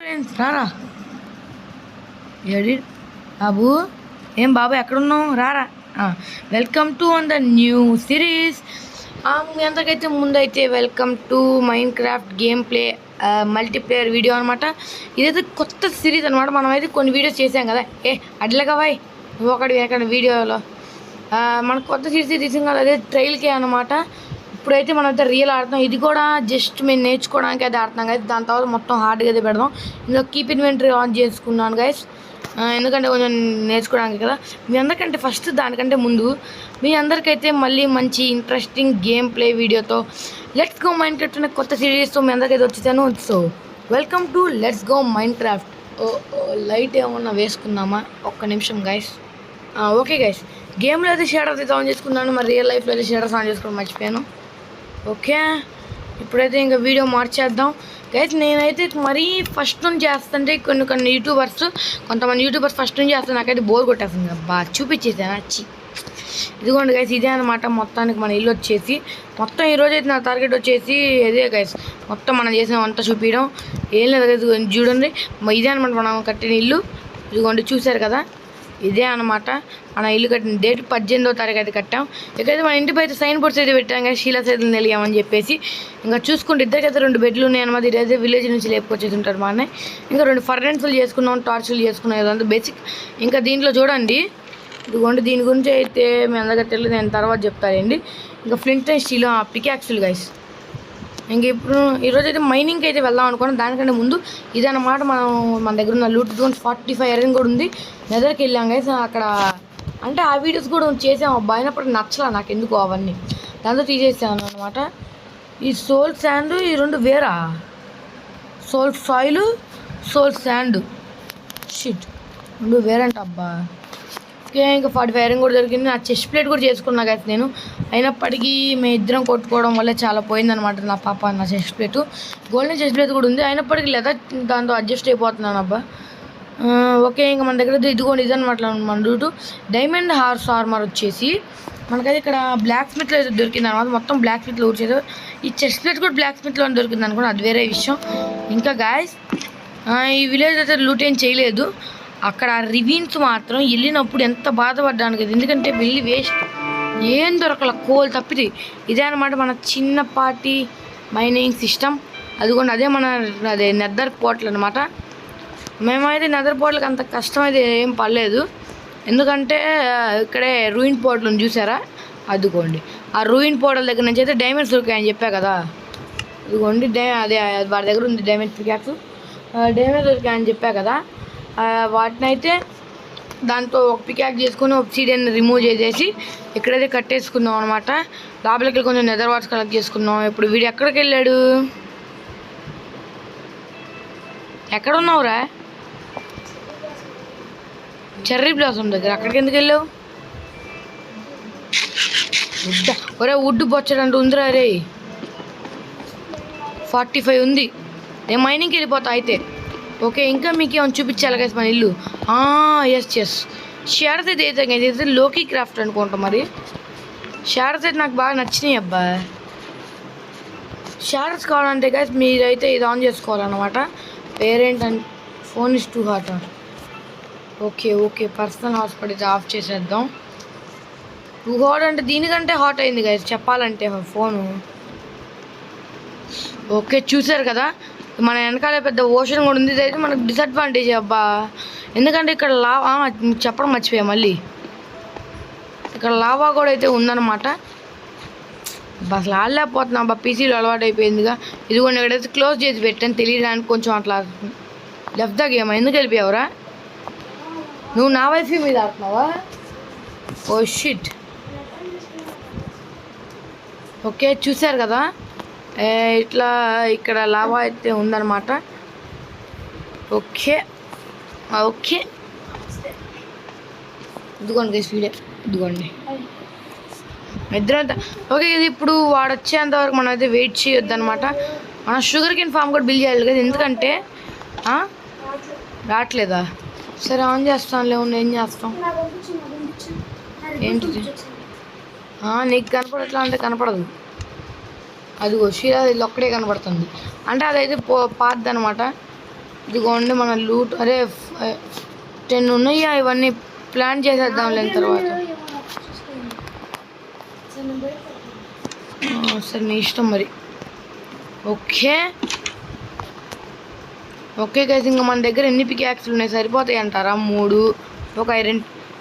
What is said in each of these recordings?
Friends రారా? ఎడి బాబు ఏం బాబు ఎక్కడున్నావు? రారా? Welcome to on the new series ఎంతకైతే ముందైతే welcome to Minecraft gameplay multiplayer video అనమాట ఇదైతే కొత్త సిరీస్ అనమాట మనం అయితే కొన్ని వీడియోస్ చేసాం కదా. ఏ అడ్లగవాయ్ ఒకటి ఎక్కడ వీడియోలో మనకు మన కొత్త సిరీస్ తీసాం కదా అదే ట్రైల్కే అనమాట ఇప్పుడైతే మనం అయితే రియల్ ఆడతాం. ఇది కూడా జస్ట్ మేము నేర్చుకోవడానికి అయితే ఆడుతున్నాం గైస్ దాని తర్వాత మొత్తం హార్డ్గా అయితే పెడదాం. ఇందులో కీప్ ఇన్వెంటరీ ఆన్ చేసుకున్నాను గైస్ ఎందుకంటే కొంచెం నేర్చుకోవడానికి కదా. మీ అందరికంటే ఫస్ట్ దానికంటే ముందు మీ అందరికైతే మళ్ళీ మంచి ఇంట్రెస్టింగ్ గేమ్ ప్లే వీడియోతో లెట్స్ గో మైండ్ క్రాఫ్ట్ అనే కొత్త సిరీస్తో మీ అందరికైతే వచ్చేసాను. So welcome to let's go Minecraft oh light ఏమన్నా వేసుకుందామా? ఒక్క నిమిషం గైస్ ఓకే గైస్ గేమ్లో అయితే షేడర్స్ అయితే ఆన్ చేసుకున్నాను. మరి రియల్ లైఫ్లో అయితే షేడర్స్ ఆన్ చేసుకోవడం మర్చిపోయాను. ఓకే? ఇప్పుడైతే ఇంకా వీడియో మార్చేద్దాం. గైస్ నేనైతే మరీ ఫస్ట్ నుంచి చేస్తుంటే కొన్ని కొన్ని యూట్యూబర్స్ కొంతమంది యూట్యూబర్స్ ఫస్ట్ నుంచి చేస్తే నాకైతే బోర్ కొట్టేస్తుంది. బా చూపించేసాను వచ్చి ఇదిగోండి గైస్ ఇదే అనమాట మొత్తానికి మన ఇల్లు వచ్చేసి. మొత్తం ఈరోజు అయితే నా టార్గెట్ వచ్చేసి ఇదే గైస్ మొత్తం మనం చేసిన వంట చూపించడం ఏం లేదు guys, చూడండి. ఇదే అనమాట మనం కట్టిన ఇల్లు. ఇదిగోండి చూశారు కదా? ఇదే అనమాట మన ఇల్లు కట్టిన డేట్ పద్దెనిమిదో తారీఖు అయితే కట్టాం. ఇక్కడైతే మన ఇంటి అయితే సైన్ బోర్డ్స్ అయితే పెట్టాం కదా శీలా సైదులు తెలియామని చెప్పేసి. ఇంకా చూసుకుంటే ఇద్దరికైతే రెండు బెడ్లు ఉన్నాయి అనమాట ఇదైతే విలేజ్ నుంచి లేపుకొచ్చేసి ఉంటారు మా అన్నయ్య ఇంకా రెండు ఫర్నెన్సులు చేసుకున్నాం టార్చులు చేసుకున్నాం ఇదంతా బేసిక్. ఇంకా దీంట్లో చూడండి. ఇదిగోండి దీని గురించి అయితే మీ అందరికీ తెలియదు నేను తర్వాత చెప్తానండి. ఇంకా ఫ్లింట్ అండ్ స్టీల్ పికాక్సులు గైస్ ఇంక ఇప్పుడు ఈరోజు అయితే మైనింగ్కి అయితే వెళ్దాం అనుకున్నాం. దానికంటే ముందు ఇదన్నమాట మనం మన దగ్గర ఉన్న లూట్ టూ ఫార్టీ ఫైవ్ ఎరైన్ కూడా ఉంది. నెదర్కి వెళ్ళాం కదా అక్కడ అంటే ఆ వీడియోస్ కూడా చేసాం అబ్బా. అయినప్పుడు నచ్చలా నాకు ఎందుకు అవన్నీ. దాంతో తీసేసాను అనమాట ఈ సోల్ శాండ్ ఈ రెండు వేరా? Soul soil soul sand shit రెండు వేరంట అబ్బా. ఓకే ఇంకా ఫార్టీ ఫైరింగ్ కూడా దొరికింది. నా చెస్ట్ ప్లేట్ కూడా చేసుకున్నా కదా నేను. అయినప్పటికీ మేము ఇద్దరం కొట్టుకోవడం వల్ల చాలా పోయిందనమాట నా పాప నా chest plate. Golden chest plate కూడా ఉంది. అయినప్పటికీ లేదా దాంతో అడ్జస్ట్ అయిపోతున్నాను అబ్బా. ఓకే ఇంకా మన దగ్గర ఇదిగోండి ఇదనమాట మన రూటు. డైమండ్ హార్స్ ఆర్మర్ వచ్చేసి మనకైతే ఇక్కడ బ్లాక్ స్మిత్లో అయితే దొరికింది అనమాట మొత్తం బ్లాక్ స్మిత్లో ఊర్చేది. ఈ చెస్ట్ ప్లేట్ కూడా బ్లాక్ స్మిత్లో దొరికింది అనుకోండి అది వేరే విషయం. ఇంకా గాయస్ ఈ విలేజ్ అయితే లూట్ ఏం చేయలేదు. అక్కడ రివీన్స్ మాత్రం వెళ్ళినప్పుడు ఎంత బాధపడ్డాను కదా. ఎందుకంటే వెళ్ళి వేస్ట్ ఏం దొరకల కోల్ తప్పిది ఇదే అనమాట మన చిన్నపాటి మైనింగ్ సిస్టమ్. అదిగోండి అదే మన అదే నెదర్ పోర్టల్ అనమాట మేమైతే నెదర్ పోట్లకు అంత కష్టం అయితే ఏం పర్లేదు ఎందుకంటే ఇక్కడే రూయిన్ పోర్టల్ చూసారా? అదిగోండి. ఆ రూయిన్ పోర్టల్ దగ్గర నుంచి అయితే డైమండ్స్ దొరికాయని చెప్పా కదా. ఇదిగోండి డే అదే వాడి దగ్గర ఉంది డైమండ్ పికాక్స్ డైమండ్ దొరికాయని చెప్పా కదా. వాటినైతే వాటిని అయితే దాంతో ఒక పికాక్ చేసుకుని ఒబ్సిడియన్ రిమూవ్ చేసేసి ఇక్కడైతే కట్టేసుకున్నాం అనమాట లోపలికి వెళ్ళి కొంచెం నెదర్ వాట్స్ కలెక్ట్ చేసుకున్నాం ఇప్పుడు వీడు ఎక్కడికి వెళ్ళాడు? ఎక్కడ ఉన్నావురా చెర్రీ బ్లాసమ్ దగ్గర. అక్కడికి ఎందుకు వెళ్ళావు? ఒరే వుడ్ బొచ్చడంటూ ఉందిరా రే ఫార్టీ ఫైవ్ ఉంది. నేను మైనింగ్కి వెళ్ళిపోతా అయితే. ఓకే ఇంకా మీకు ఏమైనా చూపించాలి కదా మన ఇల్లు? ఎస్ ఎస్ షారత్ అయితే అయితే ఇదైతే లోకీ క్రాఫ్ట్ అనుకుంటా మరి. షారత్ అయితే నాకు బాగా నచ్చినాయి అబ్బా. షేర్స్ కావాలంటే గైస్ మీరైతే ఇది ఆన్ చేసుకోవాలన్నమాట. Parent and phone is too hot okay okay personal hospital అయితే ఆఫ్ చేసేద్దాం. టూ హాట్ అంటే దీనికంటే హాట్ అయింది గైస్ చెప్పాలంటే ఫోను ఓకే చూసారు కదా? మన వెనకాల పెద్ద ఓషన్ కూడా ఉంది. ఇదైతే మనకు డిసడ్వాంటేజ్ అబ్బా. ఎందుకంటే ఇక్కడ లావా చెప్పడం మర్చిపోయా మళ్ళీ. ఇక్కడ లావా కూడా అయితే ఉందన్నమాట. అసలు ఆడలేకపోతున్నా అబ్బా. పీసీలో అలవాటు అయిపోయిందిగా ఇదిగోండి ఇక్కడైతే క్లోజ్ చేసి పెట్టాను. తెలియడానికి కొంచెం అట్లా లెఫ్ట్ దా గేమ్ ఎందుకు వెళ్ళిపోయావురా? నువ్వు నా వైఫ్ మీద ఆడుతున్నావా? ఓ షిట్ ఓకే చూశారు కదా? ఇట్లా ఇక్కడ లావా అయితే ఉందన్నమాట. ఓకే. ఓకే. ఇదిగోండి గైస్ వీడియో ఇదిగోండి. ఇద్దరంతా ఓకే ఇది ఇప్పుడు వాడు వచ్చేంత వరకు మనం అయితే వెయిట్ చేయొద్దు అనమాట మనం షుగర్ కేన్ ఫామ్ కూడా బిల్ చేయాలి కదా ఎందుకంటే? రావట్లేదా? సరే ఆన్ చేస్తాంలే ఉండి ఏం చేస్తాం? ఏంటిది? ఆ, నీకు కనపడట్లా అంటే కనపడదు. అదిగో షీరా ఇల్లు ఒక్కడే కనబడుతుంది. అంటే అదైతే పో పాతది అనమాట ఇదిగోండి మన లూట్ అరే టెన్ ఉన్నాయా ఇవన్నీ ప్లాన్ చేసేద్దాం లేని తర్వాత. సరే మీ ఇష్టం మరి. ఓకే. ఓకే గైస్ ఇంకా మన దగ్గర ఎన్ని పికాక్స్లు ఉన్నాయి? సరిపోతాయి అంటారా? మూడు ఒక ఐరన్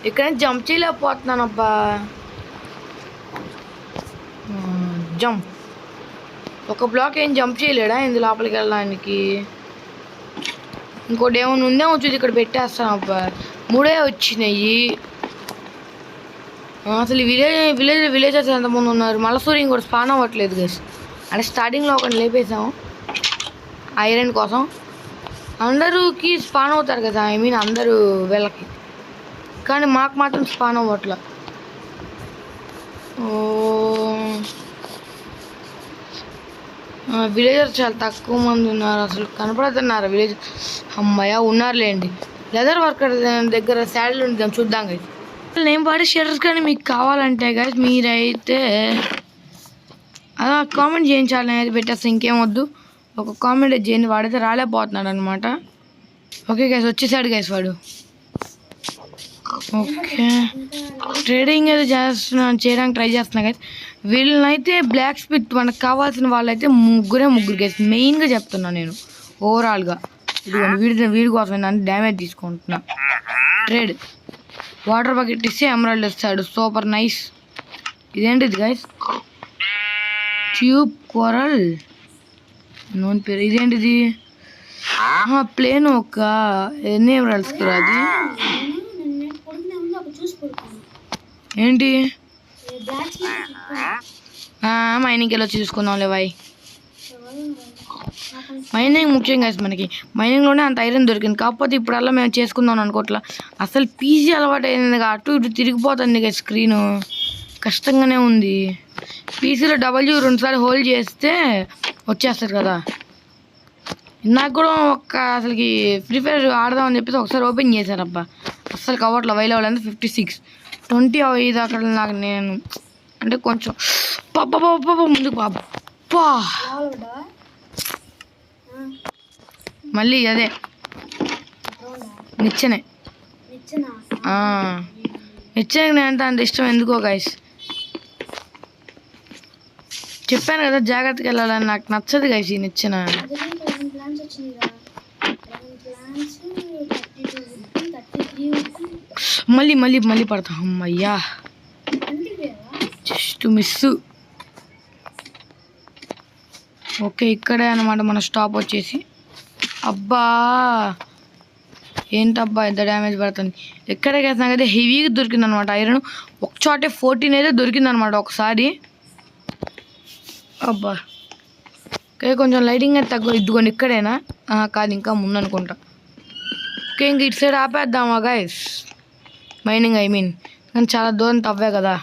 ఇక్కడ జంప్ చేయలేకపోతున్నాను అబ్బా జంప్. ఒక బ్లాక్ ఏం జంప్ చేయలేడా ఇందు లోపలికి వెళ్ళడానికి? ఇంకోటి ఏమైనా ఉందేమో చూసి ఇక్కడ పెట్టేస్తాను అబ్బా. మూడే వచ్చినాయి. అసలు విలేజ్ విలేజ్ విలేజెస్ ఎంతమంది ఉన్నారు? మళ్ళీ సూర్యం కూడా స్పాన్ అవ్వట్లేదు గస్ అంటే స్టార్టింగ్లో ఒకటి లేపేసాము ఐరన్ కోసం. అందరూకి స్పాన్ అవుతారు కదా ఐ మీన్ అందరూ వీళ్ళకి. కానీ మాకు మాత్రం స్పాన్ అవ్వట్లే. ఓ విలేజర్స్ చాలా తక్కువ మంది ఉన్నారు అసలు కనపడుతున్నారు విలేజ్ అమ్మాయ ఉన్నారులేండి. లెదర్ వర్కర్ దగ్గర శాడల్ ఉందాం చూద్దాం గైస్ నేను వాడే షర్ట్స్ కానీ మీకు కావాలంటే గైస్ మీరైతే అలా కామెంట్ చేయించాలి అనేది పెట్టేస్తే ఇంకేం వద్దు. ఒక కామెంట్ చేయండి వాడైతే రాలేకపోతున్నాడు అనమాట ఓకే గైస్ వచ్చేసాడు గైస్ వాడు. ఓకే ట్రేడింగ్ అయితే చేస్తున్నా చేయడానికి ట్రై చేస్తున్నా గైస్ వీళ్ళనైతే బ్లాక్ స్మిత్ మనకు కావాల్సిన వాళ్ళైతే ముగ్గురే ముగ్గురు గైస్ మెయిన్గా చెప్తున్నా నేను ఓవరాల్గా ఇదిగోండి వీడి వీడి కోసం నన్ను డ్యామేజ్ తీసుకుంటున్నా ట్రేడ్ వాటర్ బకెట్ ఇస్తే ఎమరాల్డ్ ఇస్తాడు సూపర్ నైస్ ఇదేంటిది గైస్ ట్యూబ్ కోరల్ నోన్ పేరు ఇదేంటిది ప్లేన్ ఒక ఎన్ని ఎమరాల్డ్స్కి రాదు ఏంటి మైనింగ్కి వెళ్ళి వచ్చి చూసుకుందాంలే బాయ్. మైనింగ్ ముఖ్యం కాదు మనకి. మైనింగ్లోనే అంత ఐరన్ దొరికింది. కాకపోతే ఇప్పుడల్లా మేము చేసుకుందాం అనుకోట్లా. అసలు పీజీ అలవాటు అయింది అటు ఇటు తిరిగిపోతుంది కదా స్క్రీన్ కష్టంగానే ఉంది. పీసీలో డబల్యూ రెండుసార్లు హోల్డ్ చేస్తే వచ్చేస్తారు కదా. నాకు కూడా ఒక అసలుకి ఫ్రీ ఫైర్ ఆడదామని చెప్పేసి ఒకసారి ఓపెన్ చేశారబ్బా. అస్సలు కవర్లో వైల్ అవ్వలేదు ఫిఫ్టీ సిక్స్ ట్వంటీ ఐదు అక్కడ నాకు నేను అంటే కొంచెం పాప పాప ముందుకు పాప పా మళ్ళీ అదే. నిచ్చనే. ఆ. నిచ్చనకి నేను అంత అంత ఇష్టం ఎందుకో గైస్ చెప్పాను కదా జాగ్రత్తగా వెళ్ళాలని. నాకు నచ్చదు గైస్ ఈ నిచ్చెన. మళ్ళీ మళ్ళీ మళ్ళీ పడతాం. అమ్మయ్యా. Just miss. ఓకే ఇక్కడే అనమాట మన స్టాప్ వచ్చేసి. అబ్బా! ఏంటబ్బా ఎంత డ్యామేజ్ పడుతుంది? ఎక్కడికి వేసినా కదా హెవీగా దొరికింది అనమాట ఐరన్. ఒక చోటే ఫోర్టీన్ అయితే దొరికింది అనమాట ఒకసారి. అబ్బా! ఓకే కొంచెం లైటింగ్ అయితే తగ్గు ఇదిగోండి ఇక్కడేనా? కాదు ఇంకా ముందు అనుకుంటా ఓకే ఇంక ఇటు సైడ్ ఆపేద్దామా గైస్ మైనింగ్ ఐ మీన్ కానీ చాలా దూరం తవ్వే కదా.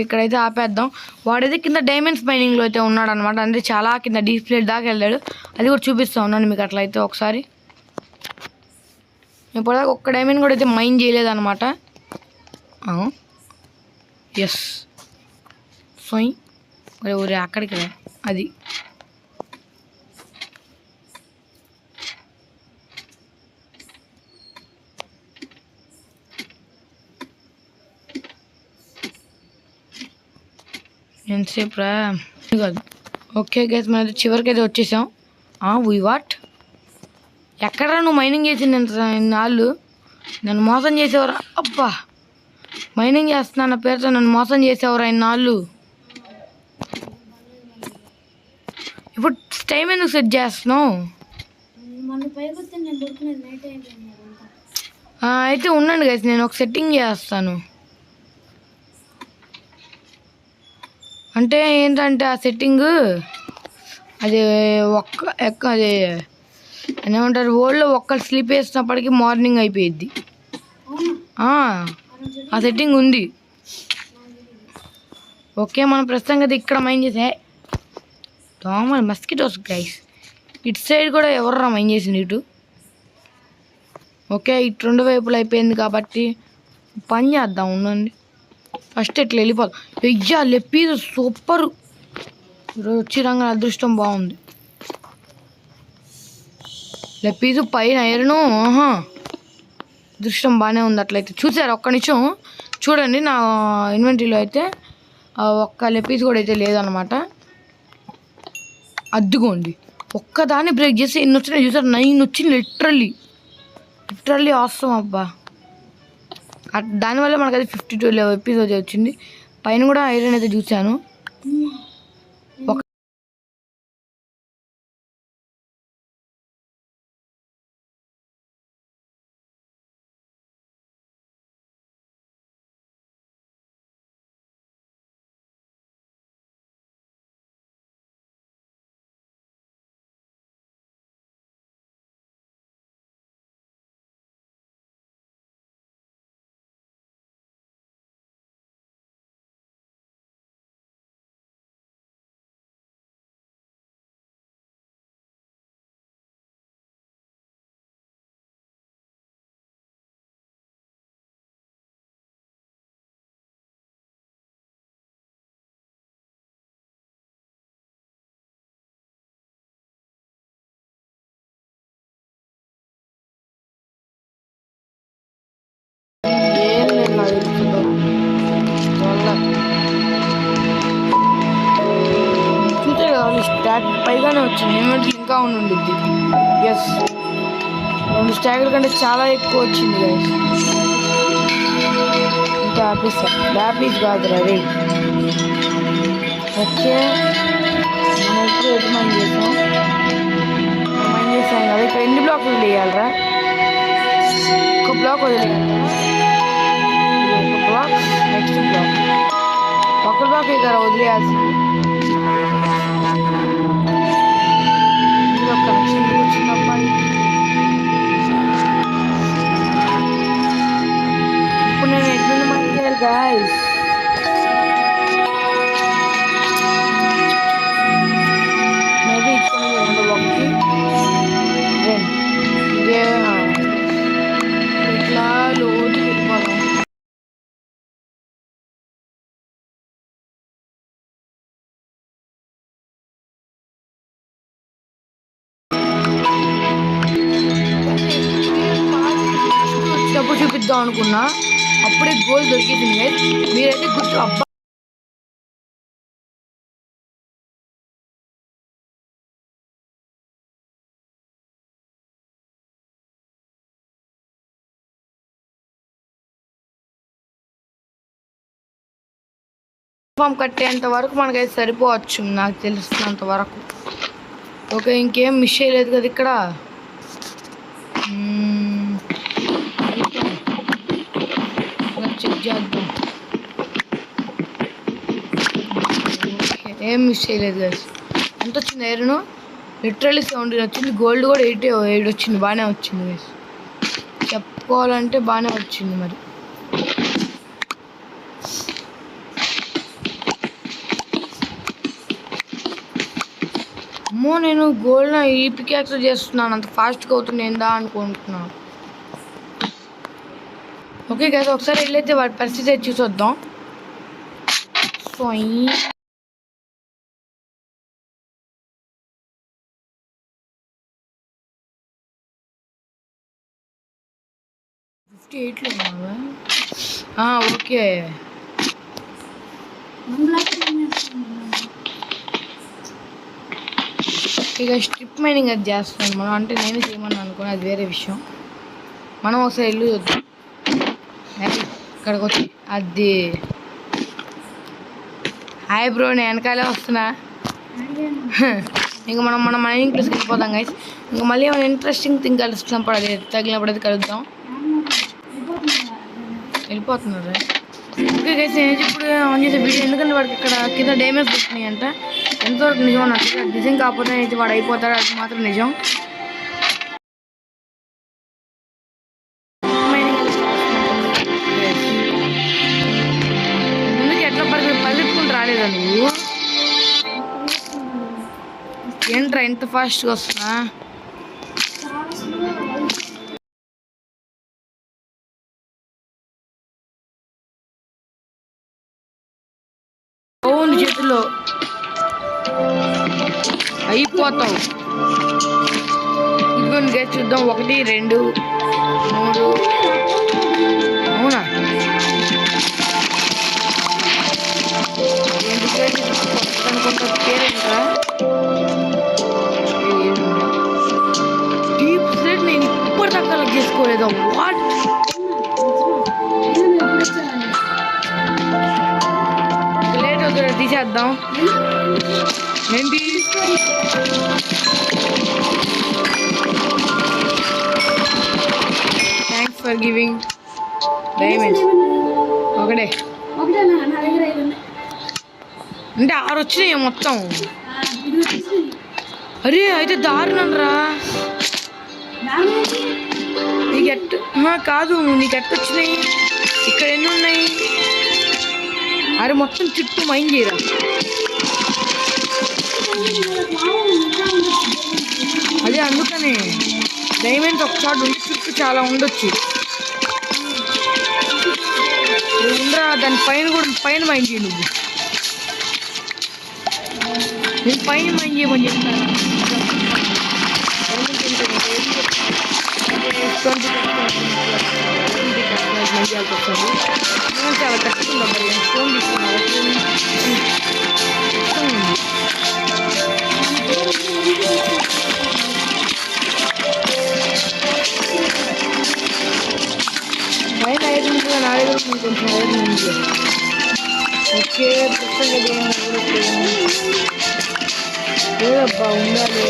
ఇక్కడైతే ఆపేద్దాం. వాడైతే కింద డైమండ్స్ మైనింగ్లో అయితే ఉన్నాడు అనమాట అంటే చాలా కింద డిస్ప్లే దాకా వెళ్ళాడు. అది కూడా చూపిస్తా ఉన్నాను మీకు అట్లయితే ఒకసారి. ఇప్పటిదాకా ఒక్క డైమండ్ కూడా అయితే మైన్ చేయలేదన్నమాట. ఎస్ సోయి ఒరే ఒరే అక్కడికి రా. అది. ఎంతసేపు రా. ఇది కాదు. ఓకే గైస్ మన చివరికి అయితే వచ్చేసాం వీ వాట్ ఎక్కడ నువ్వు మైనింగ్ చేసింది నాళ్ళు నన్ను మోసం చేసేవరా? అబ్బా! మైనింగ్ చేస్తున్నా పేరుతో నన్ను మోసం చేసేవరా ఇన్నాళ్ళు ఇప్పుడు టైం ఎందుకు సెట్ చేస్తున్నావు? అయితే ఉండండి గైస్ నేను ఒక సెట్టింగ్ చేస్తాను. అంటే ఏంటంటే ఆ సెట్టింగ్ అది ఒక్క ఎక్క అది ఏమంటారు ఓల్డ్లో ఒక్కరు స్లీప్ వేసినప్పటికీ మార్నింగ్ అయిపోయిద్ది. ఆ, ఆ సెట్టింగ్ ఉంది. ఓకే మనం ప్రస్తుతం కదా ఇక్కడ మైండ్ చేసే. దోమలు మస్కిటోస్ గైస్ ఇటు సైడ్ కూడా ఎవర్రా మైండ్ చేసింది ఇటు? ఓకే ఇటు రెండు వైపులు అయిపోయింది కాబట్టి పని చేద్దాం ఉండండి. ఫస్ట్ ఇట్లా వెళ్ళిపోదాం అయ్యా లెప్పీదు సూపర్ ఈరోజు వచ్చి రంగా అదృష్టం బాగుంది. లెప్పీసు పైన ఐరను ఆహా. దృష్టం బాగానే ఉంది అట్లయితే. చూసారు ఒక్క నిమిషం? చూడండి నా ఇన్వెంటరీలో అయితే ఒక్క లెపీస్ కూడా అయితే లేదనమాట అద్దుకోండి ఒక్కదాన్ని బ్రేక్ చేసి ఎన్ని వచ్చినాయి చూసారు? నైన్ వచ్చింది లిటరల్లీ లిటరల్లీ అవసరం అబ్బా. దానివల్ల మనకైతే అది ఫిఫ్టీ టూ ఎపిసోడ్ వచ్చింది. పైన కూడా ఐరన్ అయితే చూశాను. ఏమంటే ఇంకా ఉండి ఉండిద్ది ఎస్ రెండు స్టాకుల కంటే చాలా ఎక్కువ వచ్చింది గైస్ ఇంకా హ్యాపీస్ హ్యాపీస్ కాదు రే ఓకే మనం ఇప్పుడు ఎటు మనం చేసాం మనం చేసాం కదా. ఇక్కడ ఎన్ని బ్లాక్లు వేయాలరా ఒక బ్లాక్ వదిలేయాలి ఒక బ్లాక్ నెక్స్ట్ బ్లాక్ ఒక బ్లాక్ ఇక్కడ వదిలేయాల్సింది. ఇది ఒక కనెక్షన్ వచ్చింది అబ్బాయి ఇప్పుడు నేను ఎట్లా మైండ్ చేయాలి గాయస్ మేబీ ఇక్కడ రెండు ఒకటి రెండు ఇదే వచ్చినప్పుడు అనుకున్నా అప్పుడే గోల్ దొరికింది guys. మీరైతే గుర్తు అబ్బా. ఫామ్ కట్టేంత వరకు మనకైతే సరిపోవచ్చు నాకు తెలిసినంత వరకు. ఓకే ఇంకేం మిస్ చేయలేదు కదా ఇక్కడ మ్మ్. ఇలా చెక్ చేద్దాం ఓకే, ఏం మిస్ చేయలేదు గైస్ ఎంత వచ్చింది ఐరన్ లిటరలీ సెవెంటీ వచ్చింది. గోల్డ్ కూడా ఎయిట్ ఎయిట్ వచ్చింది. బాగానే వచ్చింది గైస్ చెప్పుకోవాలంటే బాగానే వచ్చింది మరి. అమ్మో నేను గోల్డ్ ఈ పికాక్స్ చేస్తున్నాను. అంత ఫాస్ట్గా అవుతుంది ఏందా అనుకుంటున్నాను ఓకే కదా ఒకసారి వెళ్ళైతే వాటి పరిస్థితి చూసొద్దాం సో ఫిఫ్టీ ఎయిట్లో ఉన్నావా ఓకే. ఇక స్ట్రిప్ మైనింగ్ అది చేస్తున్నాను మనం. అంటే నేను చేయమని అనుకుని అది వేరే విషయం. మనం ఒకసారి ఇల్లు చూద్దాం. ఇక్కడికి వచ్చి. అది. హాయ్ బ్రో నేను వెనకాలే వస్తున్నా. ఇంకా మనం మన మైనింగ్ ప్లేస్కి వెళ్ళిపోదాం గైస్ ఇంకా మళ్ళీ ఏమైనా ఇంట్రెస్టింగ్ థింగ్ కలుస్తున్నప్పుడు అది తగిలినప్పుడు అది కలుద్దాం. వెళ్ళిపోతున్నారు. ఓకే గైస్ నేను ఇప్పుడు ఆన్ చేసే వీడియో ఎందుకంటే వాడికి ఇక్కడ కింద డ్యామేజ్ వస్తున్నాయి అంట ఎంతవరకు నిజం అన్నట్టు నిజం కాకపోతే అయితే వాడు అయిపోతాడు. అది మాత్రం నిజం. ముందుకు ఎట్లా పరిగె పరిగెత్తుకుంటూ రాలేదా నువ్వు? ఏంట్రా ఎంత ఫాస్ట్గా వస్తున్నా? అవును చేతిలో అయిపోతావు ఇదిగోండి చూద్దాం. ఒకటి రెండు మూడు. అవునా? ఎందుకంటే అనుకుంటా. పేరేంట్రా తీసేద్దాం. ఏంటి? థ్యాంక్స్ ఫర్ గివింగ్ డైమండ్స్ ఒకటే. అంటే ఆరు వచ్చినాయి మొత్తం. అరే అయితే దారుణం రా. నీకు ఎట్ కాదు నీకు ఎట్ట వచ్చినాయి? ఇక్కడ ఎన్ని ఉన్నాయి? అరే మొత్తం చుట్టూ మైండ్ చేయరా? డైమండ్స్ ఒక చోట చాలా ఉండొచ్చు. నువ్వు ఉండరా దాని పైన కూడా పైన మైండ్ చేయి నువ్వు. నేను పైన మైండ్ చేయమని చెప్తాను. చాలా కష్టంగా మరి ఫోన్ తీసుకున్నాను నా దగ్గర ఉంది కొంచెం ఐదు నిమిషాలు ఓకే పుస్తకం లేదబ్బా ఉండాలి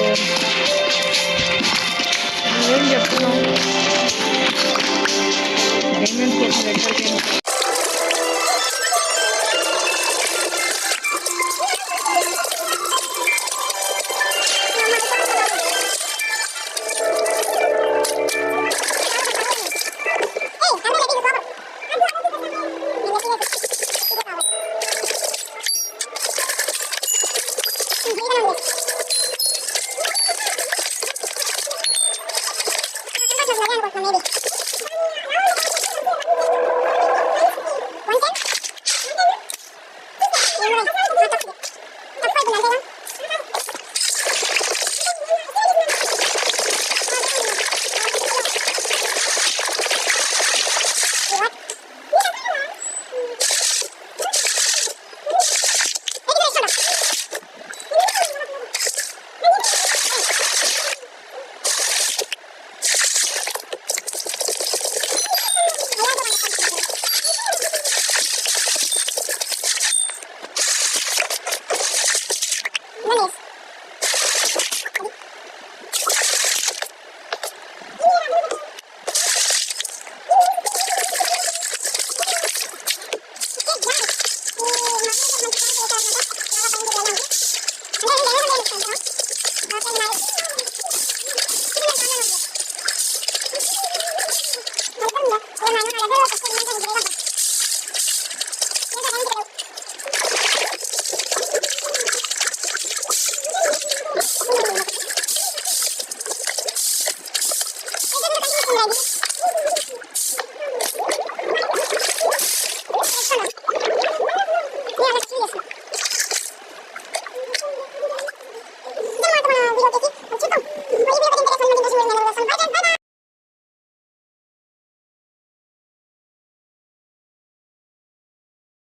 నువ్వేం చెప్తున్నావు పేమెంట్ కోసం ఎక్కడికైనా Maybe.